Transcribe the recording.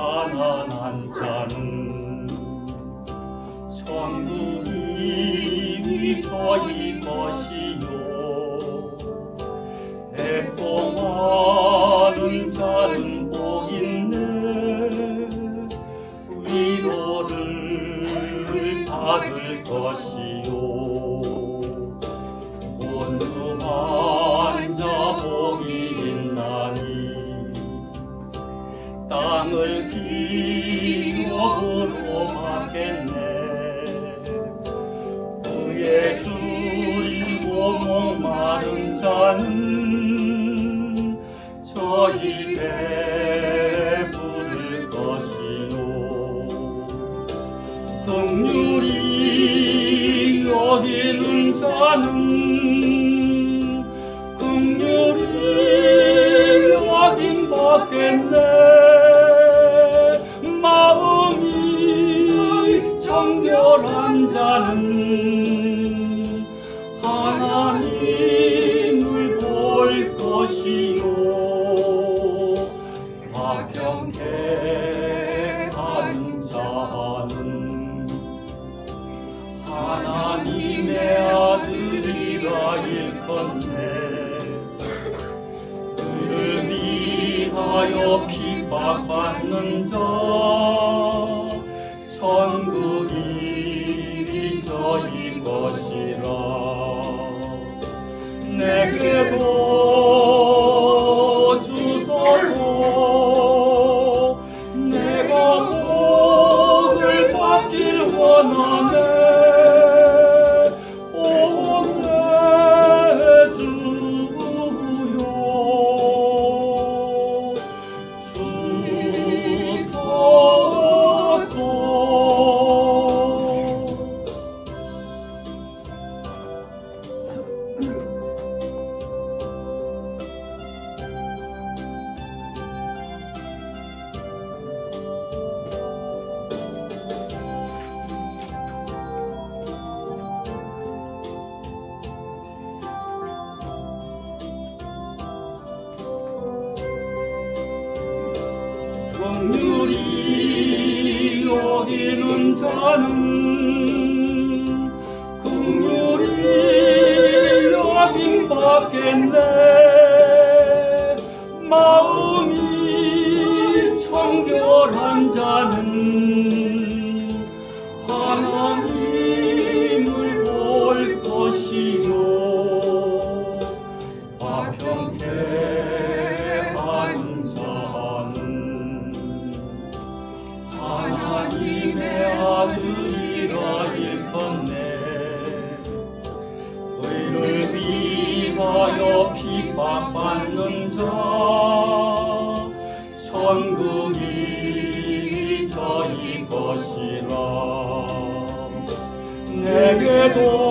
Hananiah. 목마른 자는 저희 배부를 것이요 긍휼히 여기는 자는 긍휼히 여김 받겠네. 마음이 정결한 자는 볼 것이요 화평케 하는 자는 하나님의 아들이라 일컫네. 그를 위하여 핍박받는 자 천국이 저희 것이 긍휼히 여기는 자는 긍휼히 여김 받겠네 마음이 청결한 자는 위하여 핍박받는 자 천국이 저희 것이라. 내게도